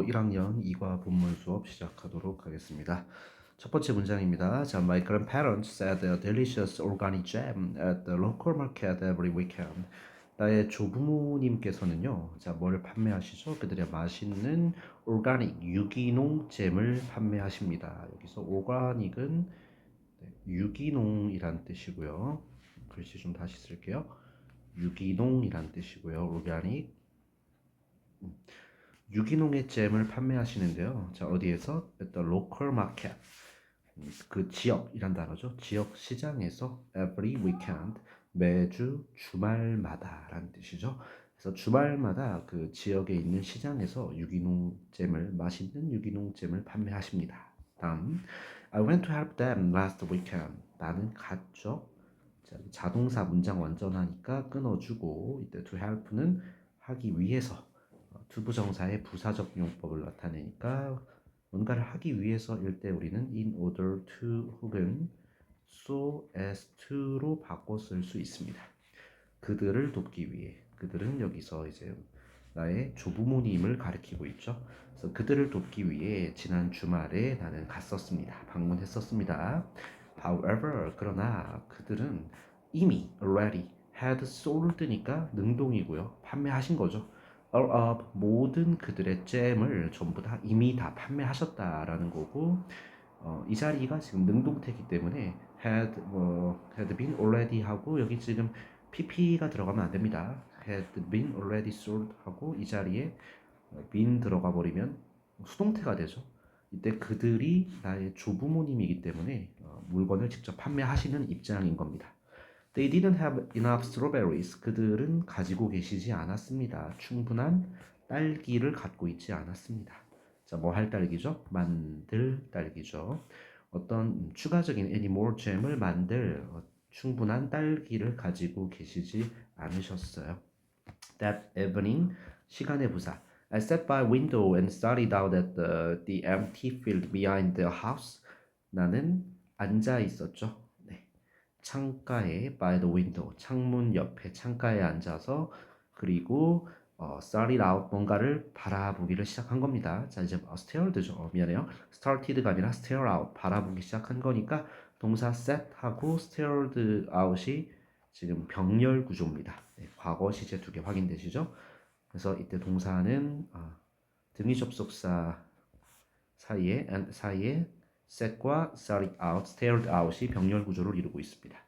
국어국어 1학년 2과 본문 수업 시작하도록 하겠습니다. 첫 번째 문장입니다. 자, my grandparents said a delicious organic jam at the local market every weekend. 나의 조부모님께서는요, 자, 뭘 판매하시죠? 그들의 맛있는 오가닉 유기농 잼을 판매하십니다. 여기서 오가닉은 네, 유기농이란 뜻이고요. 글씨 좀 다시 쓸게요. 유기농이란 뜻이고요. 오가닉 음, 유기농의 잼을 판매하시는데요. 자, 어디에서? Local market. 음, 그 지역이란 단어죠. 지역 시장에서 every weekend 매주 주말마다라는 뜻이죠. 그래서 주말마다 그 지역에 있는 시장에서 유기농 잼을 맛있는 유기농 잼을 판매하십니다. 다음 I went to help them last weekend. 나는 갔죠. 자, 자동사 문장 완전하니까 끊어주고 이때 to help는 하기 위해서 어, 투부정사의 부사적 용법을 나타내니까 뭔가를 하기 위해서 일 때 우리는 in order to 혹은 so as to로 바꿔 쓸 수 있습니다. 그들을 돕기 위해 그들은 여기서 이제 나의 조부모님을 가리키고 있죠. 그래서 그들을 돕기 위해 지난 주말에 나는 갔었습니다. 방문했었습니다. However, 그러나 그들은 이미 already had sold니까 능동이고요. 판매하신 거죠. Of 모든 그들의 잼을 전부 다 이미 다 판매하셨다라는 거고 어, 이 자리가 지금 능동태이기 때문에 had 뭐 had been already 하고 여기 지금 pp가 들어가면 안 됩니다. had been already sold 하고 이 자리에 been 들어가 버리면 수동태가 되죠. 이때 그들이 나의 조부모님이기 때문에 어, 물건을 직접 판매하시는 입장인 겁니다. They didn't have enough strawberries. 그들은 가지고 계시지 않았습니다. 충분한 딸기를 갖고 있지 않았습니다. 자, 뭐 할 딸기죠? 만들 딸기죠. 어떤 추가적인 any more 잼을 만들 어, 충분한 딸기를 가지고 계시지 않으셨어요. That evening 시간의 부사. I sat by window and studied out at the, the empty field behind the house. 나는 앉아 있었죠. 네. 창가에 by the window 창문 옆에 창가에 앉아서 그리고 어, started out 뭔가를 바라보기를 시작한 겁니다. 자 이제 어, stared죠. 어, 미안해요. started가 아니라 stare out 바라보기 시작한 거니까 동사 set 하고 stared out이 지금 병렬 구조입니다. 네, 과거 시제 두 개 확인되시죠? 그래서 이때 동사는 어, 등위 접속사 사이에 사이에 set과 started out, stared out이 병렬 구조를 이루고 있습니다.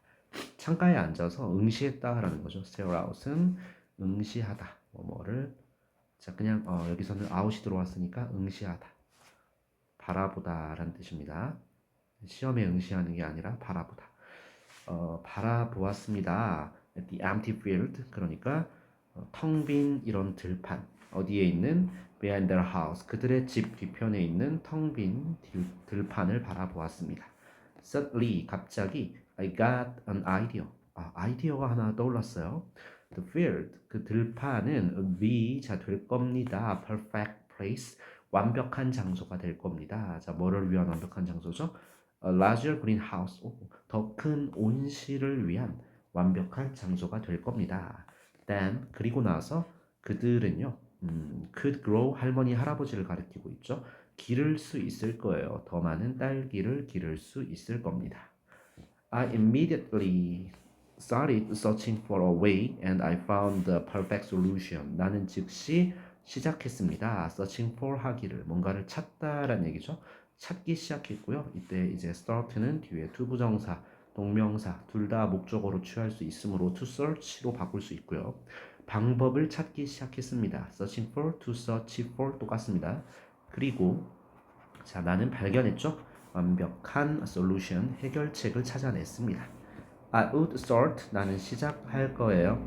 창가에 앉아서 응시했다라는 거죠. stare out은 응시하다. 뭐뭐를 자 그냥 어, 여기서는 아웃이 들어왔으니까 응시하다 바라보다라는 뜻입니다. 시험에 응시하는 게 아니라 바라보다. 어, 바라보았습니다. At the empty field 그러니까 어, 텅빈 이런 들판 어디에 있는 behind their house 그들의 집 뒤편에 있는 텅 빈 들판을 바라보았습니다. Suddenly 갑자기 I got an idea. 아, 아이디어가 하나 떠올랐어요. The field 그 들판은 be 자 될 겁니다. perfect place 완벽한 장소가 될 겁니다. 자 뭐를 위한 완벽한 장소죠? A larger greenhouse 더 큰 온실을 위한 완벽한 장소가 될 겁니다. Then 그리고 나서 그들은요 음, could grow 할머니 할아버지를 가리키고 있죠. 기를 수 있을 거예요. 더 많은 딸기를 기를 수 있을 겁니다. I immediately started searching for a way and I found the perfect solution. 나는 즉시 시작했습니다. searching for 하기를 뭔가를 찾다라는 얘기죠. 찾기 시작했고요. 이때 이제 start는 뒤에 투부정사, 동명사 둘 다 목적어로 취할 수 있으므로 to search로 바꿀 수 있고요. 방법을 찾기 시작했습니다. searching for, to search for 똑같습니다. 그리고 자 나는 발견했죠. 완벽한 solution 해결책을 찾아냈습니다. I would start. 나는 시작할 거예요.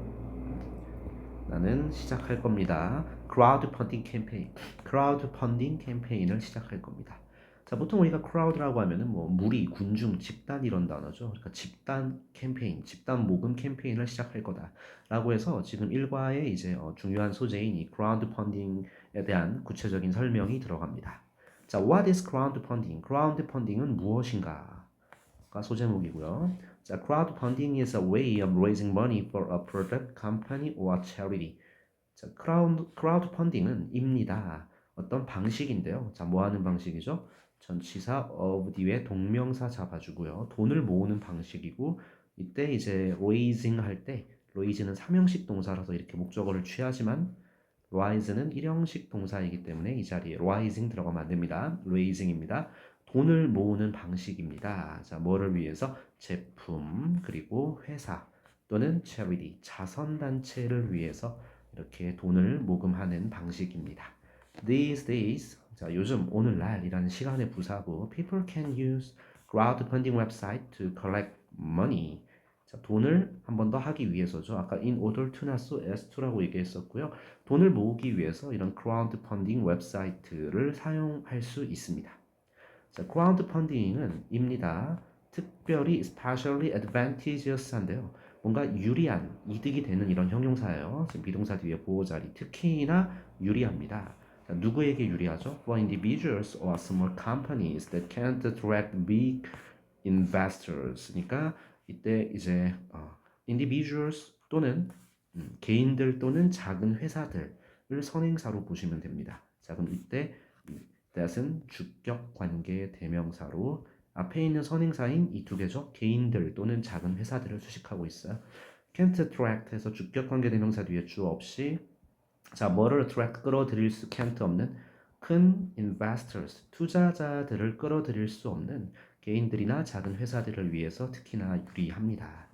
나는 시작할 겁니다. crowd funding 캠페인. crowd funding 캠페인을 시작할 겁니다. 자, 보통 우리가 crowd라고 하면은 뭐 무리, 군중, 집단 이런 단어죠. 그러니까 집단 캠페인, 집단 모금 캠페인을 시작할 거다라고 해서 지금 일과의 이제 어, 중요한 소재인 이 crowd funding에 대한 구체적인 설명이 들어갑니다. 자, what is crowd funding? crowd funding은 무엇인가?가 소제목이고요. 자, crowdfunding is a way of raising money for a product, company or charity. 자, crowd, crowdfunding은 입니다. 어떤 방식인데요. 자, 뭐 하는 방식이죠? 전치사 of 뒤에 동명사 잡아주고요. 돈을 모으는 방식이고 이때 이제 raising 할 때 raise는 삼형식 동사라서 이렇게 목적어를 취하지만 rise는 일형식 동사이기 때문에 이 자리에 rising 들어가면 안 됩니다. raising입니다. 돈을 모으는 방식입니다. 자, 뭐를 위해서? 제품, 그리고 회사 또는 charity, 자선 단체를 위해서 이렇게 돈을 모금하는 방식입니다. These days, 자, 요즘 오늘날이라는 시간의 부사고 people can use crowdfunding website to collect money. 자, 돈을 한 번 더 하기 위해서죠. 아까 in order to나 써 s2라고 얘기했었고요. 돈을 모으기 위해서 이런 crowdfunding 웹사이트를 사용할 수 있습니다. 자, crowdfunding은 입니다. 특별히 especially advantageous한데요. 뭔가 유리한, 이득이 되는 이런 형용사예요. 지금 비동사 뒤에 보호 자리 특히나 유리합니다. 자, 누구에게 유리하죠? For individuals or small companies that can't attract big investors. 그러니까 이때 이제 어, individuals 또는 음, 개인들 또는 작은 회사들을 선행사로 보시면 됩니다. 자, 그럼 이때 that은 주격 관계 대명사로 앞에 있는 선행사인 이 두 개죠. 개인들 또는 작은 회사들을 수식하고 있어요. can't attract에서 주격 관계 대명사 뒤에 주어 없이 자, 뭐를 끌어들일 수 can't 없는 큰 investors 투자자들을 끌어들일 수 없는 개인들이나 작은 회사들을 위해서 특히나 유리합니다.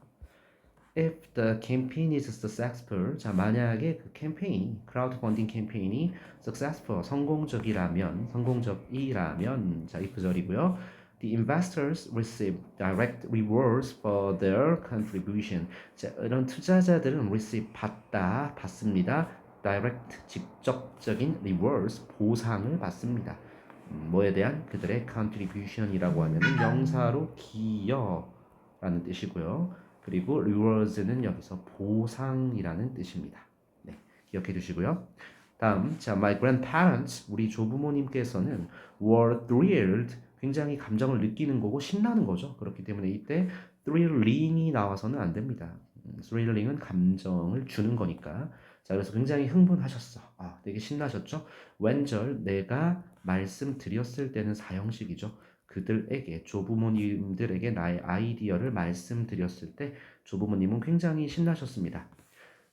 If the campaign is successful, 자 만약에 그 캠페인, 크라우드 펀딩 캠페인이 successful, 성공적이라면, 성공적이라면, 자 if 절이고요. The investors receive direct rewards for their contribution. 자 이런 투자자들은 receive 받다, 받습니다. Direct 직접적인 rewards 보상을 받습니다. 음, 뭐에 대한 그들의 contribution이라고 하면 명사로 기여라는 뜻이고요. 그리고 rewards는 여기서 보상이라는 뜻입니다. 네, 기억해 두시고요. 다음, 자, my grandparents, 우리 조부모님께서는 were thrilled, 굉장히 감정을 느끼는 거고 신나는 거죠. 그렇기 때문에 이때 thrilling이 나와서는 안 됩니다. 음, thrilling은 감정을 주는 거니까. 자, 그래서 굉장히 흥분하셨어. 아, 되게 신나셨죠? 왼절 내가 말씀드렸을 때는 사형식이죠. 그들에게 조부모님들에게 나의 아이디어를 말씀드렸을 때 조부모님은 굉장히 신나셨습니다.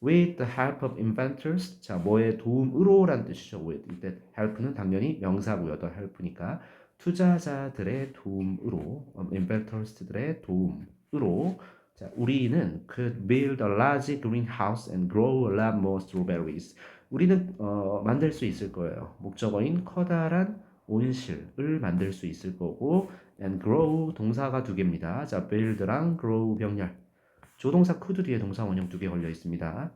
With the help of inventors, 자 뭐의 도움으로란 뜻이죠. with 이때 help는 당연히 명사고요. the help니까 투자자들의 도움으로, inventors들의 도움으로 자, 우리는 could build a large greenhouse and grow a lot more strawberries. 우리는 어, 만들 수 있을 거예요. 목적어인 커다란 온실을 만들 수 있을 거고 and grow 동사가 두 개입니다. 자, build랑 grow 병렬. 조동사 could 뒤에 동사 원형 두 개 걸려 있습니다.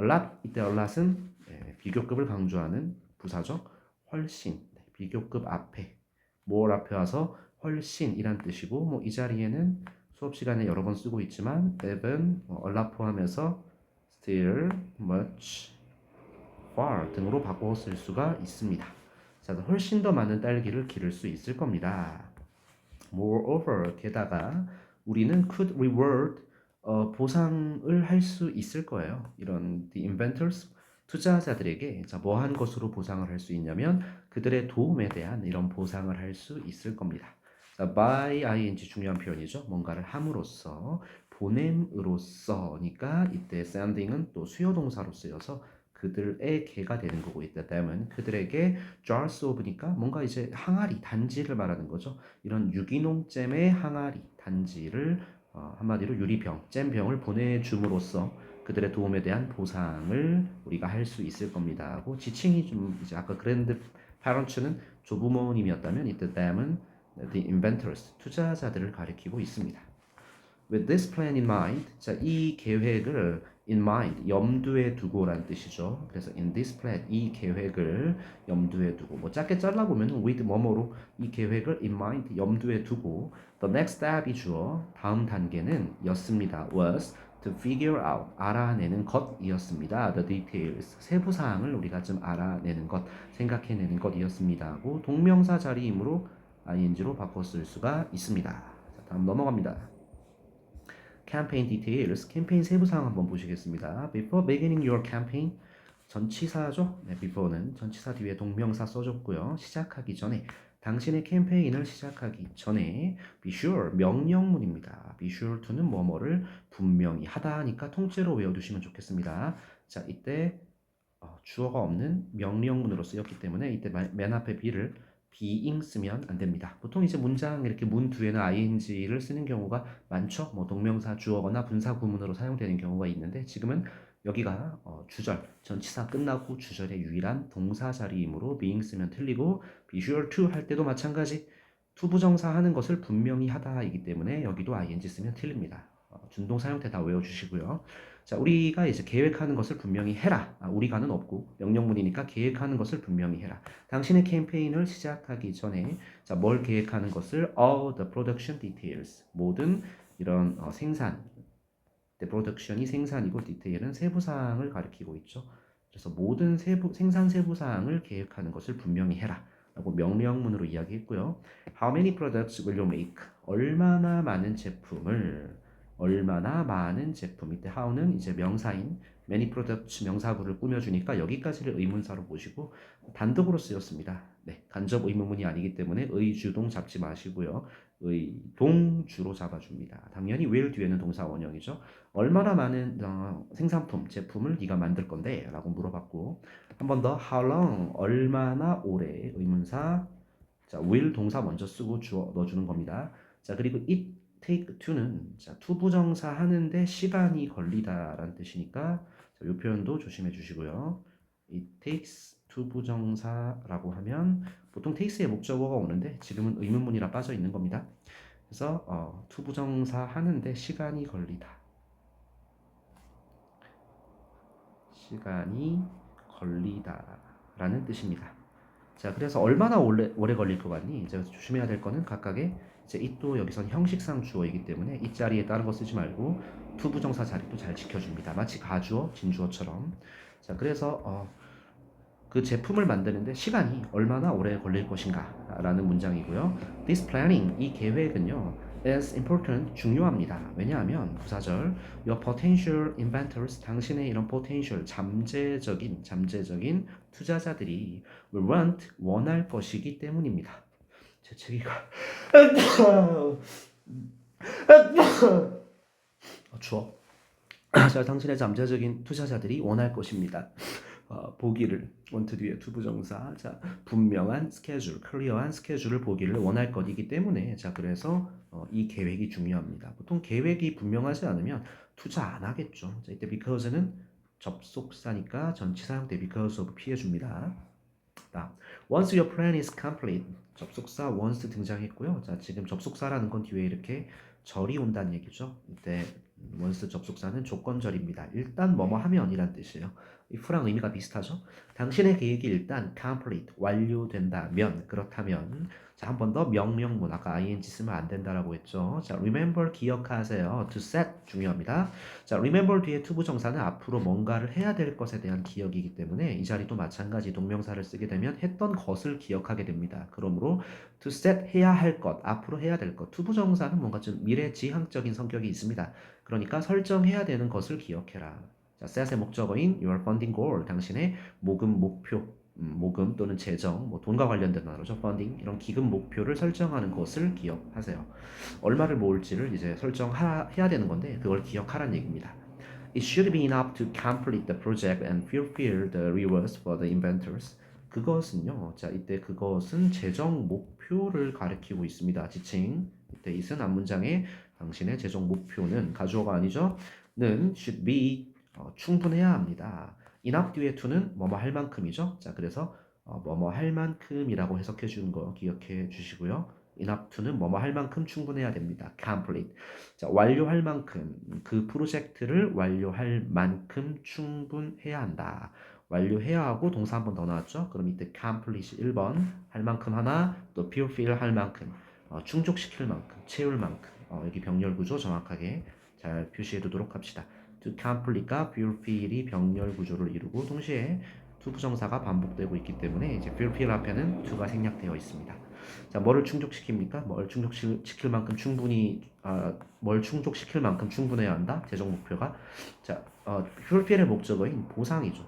a lot 이때 a lot은 예, 비교급을 강조하는 부사죠. 훨씬 네, 비교급 앞에 more 앞에 와서 훨씬이란 뜻이고 뭐 이 자리에는 수업 시간에 여러 번 쓰고 있지만 뭐, a lot 포함해서 still, much, far 등으로 바꿔 쓸 수가 있습니다. 자, 훨씬 더 많은 딸기를 기를 수 있을 겁니다. Moreover, 게다가 우리는 could reward 어, 보상을 할 수 있을 거예요. 이런 the inventors 투자자들에게 자, 뭐한 것으로 보상을 할 수 있냐면 그들의 도움에 대한 이런 보상을 할 수 있을 겁니다. 자, by ing 중요한 표현이죠. 뭔가를 함으로써 보냄으로써니까 이때 sending은 또 수요 동사로 쓰여서 그들에게가 되는 거고 있다 때문에 그들에게 jars of니까 뭔가 이제 항아리 단지를 말하는 거죠. 이런 유기농 잼의 항아리 단지를 어, 한마디로 유리병, 잼병을 보내줌으로써 그들의 도움에 대한 보상을 우리가 할 수 있을 겁니다. 하고 지칭이 좀 이제 아까 그랜드 파런츠는 조부모님이었다면 이때 댐은 the inventors, 투자자들을 가리키고 있습니다. With this plan in mind, 자, 이 계획을 in mind, 염두에 두고란 뜻이죠. 그래서 in this plan, 이 계획을 염두에 두고, 뭐 짧게 잘라보면 with 뭐뭐로 이 계획을 in mind, 염두에 두고, the next step이 주어, 다음 단계는 였습니다. was to figure out, 알아내는 것이었습니다. The details, 세부 사항을 우리가 좀 알아내는 것, 생각해내는 것이었습니다. 하고 동명사 자리이므로 ing로 쓸 수가 있습니다. 자, 다음 넘어갑니다. campaign details, 캠페인 세부 사항 한번 보시겠습니다. Before beginning your campaign, 전치사죠. 네, before는 전치사 뒤에 동명사 써줬고요. 시작하기 전에 당신의 캠페인을 시작하기 전에 be sure 명령문입니다. be sure to는 뭐뭐를 분명히 하다 하니까 통째로 외워두시면 좋겠습니다. 자 이때 어, 주어가 없는 명령문으로 쓰였기 때문에 이때 마- 맨 앞에 be를 being 쓰면 안 됩니다. 보통 이제 문장 이렇게 문 뒤에는 ing를 쓰는 경우가 많죠. 뭐 동명사 주어거나 분사 구문으로 사용되는 경우가 있는데 지금은 여기가 어, 주절 전치사 끝나고 주절의 유일한 동사 자리이므로 being 쓰면 틀리고 be sure to 할 때도 마찬가지 투부정사 하는 것을 분명히 하다이기 때문에 여기도 ing 쓰면 틀립니다. 어, 준동 사용태 다 외워주시고요. 자, 우리가 이제 계획하는 것을 분명히 해라. 아, 우리가는 없고 명령문이니까 계획하는 것을 분명히 해라. 당신의 캠페인을 시작하기 전에 자, 뭘 계획하는 것을 all the production details 모든 이런 어, 생산 production이 생산이고 디테일은 세부 사항을 가리키고 있죠. 그래서 모든 세부 생산 세부 사항을 계획하는 것을 분명히 해라. 라고 명령문으로 이야기했고요. How many products will you make? 얼마나 많은 제품을 얼마나 많은 제품 이때 how는 이제 명사인 many products 명사구를 꾸며주니까 여기까지를 의문사로 보시고 단독으로 쓰였습니다. 네, 간접 의문문이 아니기 때문에 의주동 잡지 마시고요. 의동주로 잡아줍니다. 당연히 will 뒤에는 동사 원형이죠. 얼마나 많은 어, 생산품, 제품을 네가 만들 건데? 라고 물어봤고 한 번 더 how long 얼마나 오래 의문사 자 will 동사 먼저 쓰고 주어 넣어주는 겁니다. 자 그리고 it take to는 자 투부정사 하는데 시간이 걸리다라는 뜻이니까 자, 이 표현도 조심해 주시고요. it takes 투부정사라고 하면 보통 takes의 목적어가 오는데 지금은 의문문이라 빠져 있는 겁니다. 그래서 어, 투부정사 하는데 시간이 걸리다. 시간이 걸리다라는 뜻입니다. 자, 그래서 얼마나 오래, 오래 걸릴 것 같니? 이제 조심해야 될 거는 각각의 이제 이또 여기선 형식상 주어이기 때문에 이 자리에 다른 거 쓰지 말고 투부정사 자리도 잘 지켜줍니다. 마치 가주어, 진주어처럼. 자, 그래서 어, 그 제품을 만드는데 시간이 얼마나 오래 걸릴 것인가라는 문장이고요. This planning 이 계획은요 is important 중요합니다. 왜냐하면 부사절 your potential inventors 당신의 이런 potential 잠재적인 잠재적인 투자자들이 want 원할 것이기 때문입니다. 재채기가 어, 추워. 자, 당신의 잠재적인 투자자들이 원할 것입니다. 어, 보기를 원트 뒤에 투부정사. 자 분명한 스케줄 클리어한 스케줄을 보기를 원할 것이기 때문에. 자 그래서 어, 이 계획이 중요합니다. 보통 계획이 분명하지 않으면 투자 안 하겠죠. 자 이때 because는 접속사니까 전치사 형태 because of 피해줍니다. 자, once your plan is complete 접속사 once 등장했고요. 자 지금 접속사라는 건 뒤에 이렇게 절이 온다는 얘기죠. 이때 once 접속사는 조건절입니다 일단 뭐뭐 하면이란 뜻이에요 if랑 의미가 비슷하죠. 당신의 계획이 일단 complete 완료된다면 그렇다면 자 한 번 더 명령문 아까 ing 쓰면 안 된다라고 했죠. 자 remember 기억하세요. to set 중요합니다. 자 remember 뒤에 투부정사는 앞으로 뭔가를 해야 될 것에 대한 기억이기 때문에 이 자리도 마찬가지 동명사를 쓰게 되면 했던 것을 기억하게 됩니다. 그러므로 to set 해야 할 것, 앞으로 해야 될 것. 투부정사는 뭔가 좀 미래지향적인 성격이 있습니다. 그러니까 설정해야 되는 것을 기억해라. 자, set의 목적어인 your funding goal, 당신의 모금 목표, 음, 모금 또는 재정, 뭐 돈과 관련된 단어죠. funding 이런 기금 목표를 설정하는 것을 기억하세요. 얼마를 모을지를 이제 설정해야 되는 건데 그걸 기억하라는 얘기입니다. It should be enough to complete the project and fulfill the rewards for the inventors. 그것은요. 자, 이때 그것은 재정 목표를 가리키고 있습니다. 지칭. 이때 이은 앞문장에 당신의 재정 목표는 가주어가 아니죠. 는 should be 어, 충분해야 합니다. enough 뒤에 to는 뭐뭐 할 만큼이죠. 자, 그래서 어, 뭐뭐 할 만큼이라고 해석해 주는 거 기억해 주시고요. enough to는 뭐뭐 할 만큼 충분해야 됩니다. complete. 자, 완료할 만큼 그 프로젝트를 완료할 만큼 충분해야 한다. 완료해야 하고 동사 한 번 더 나왔죠. 그럼 이때 complete 1번 할 만큼 하나 또 fulfill 할 만큼 어, 충족시킬 만큼 채울 만큼 어, 여기 병렬 구조 정확하게 잘 표시해 두도록 합시다. to complete가 fulfill이 병렬 구조를 이루고 동시에 to 부정사가 반복되고 있기 때문에 이제 fulfill 앞에는 to가 생략되어 있습니다. 자, 뭐를 충족시킵니까? 뭘 충족시킬 만큼 충분히 아, 뭘 충족시킬 만큼 충분해야 한다. 재정 목표가 자, 어, fulfill의 목적어인 보상이죠.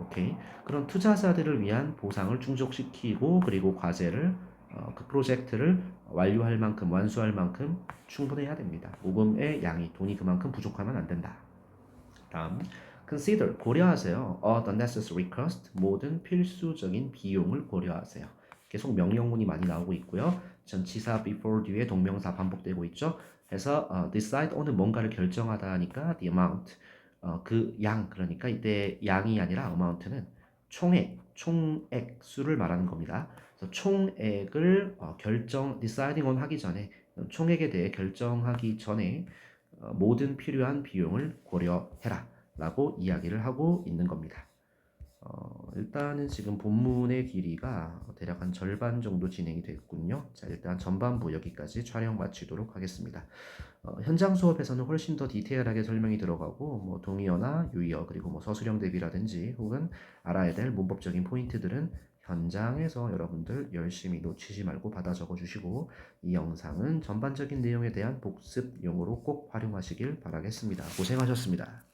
오케이. 그런 투자자들을 위한 보상을 충족시키고 그리고 과제를 어, 그 프로젝트를 완료할 만큼 완수할 만큼 충분해야 됩니다. 모금의 양이 돈이 그만큼 부족하면 안 된다. 다음 consider 고려하세요. all the necessary cost 모든 필수적인 비용을 고려하세요. 계속 명령문이 많이 나오고 있고요. 전치사 before 뒤에 동명사 반복되고 있죠. 그래서 어, decide 오는 뭔가를 결정하다 하니까 the amount 어, 그 양 그러니까 이때 양이 아니라 amount는 총액 총액 수를 말하는 겁니다. 그래서 총액을 어, 결정 deciding on 하기 전에 총액에 대해 결정하기 전에 어, 모든 필요한 비용을 고려해라 라고 이야기를 하고 있는 겁니다. 어, 일단은 지금 본문의 길이가 대략 한 절반 정도 진행이 됐군요. 자, 일단 전반부 여기까지 촬영 마치도록 하겠습니다. 어, 현장 수업에서는 훨씬 더 디테일하게 설명이 들어가고 뭐 동의어나 유의어 그리고 뭐 서술형 대비라든지 혹은 알아야 될 문법적인 포인트들은 현장에서 여러분들 열심히 놓치지 말고 받아 적어 주시고 이 영상은 전반적인 내용에 대한 복습용으로 꼭 활용하시길 바라겠습니다. 고생하셨습니다.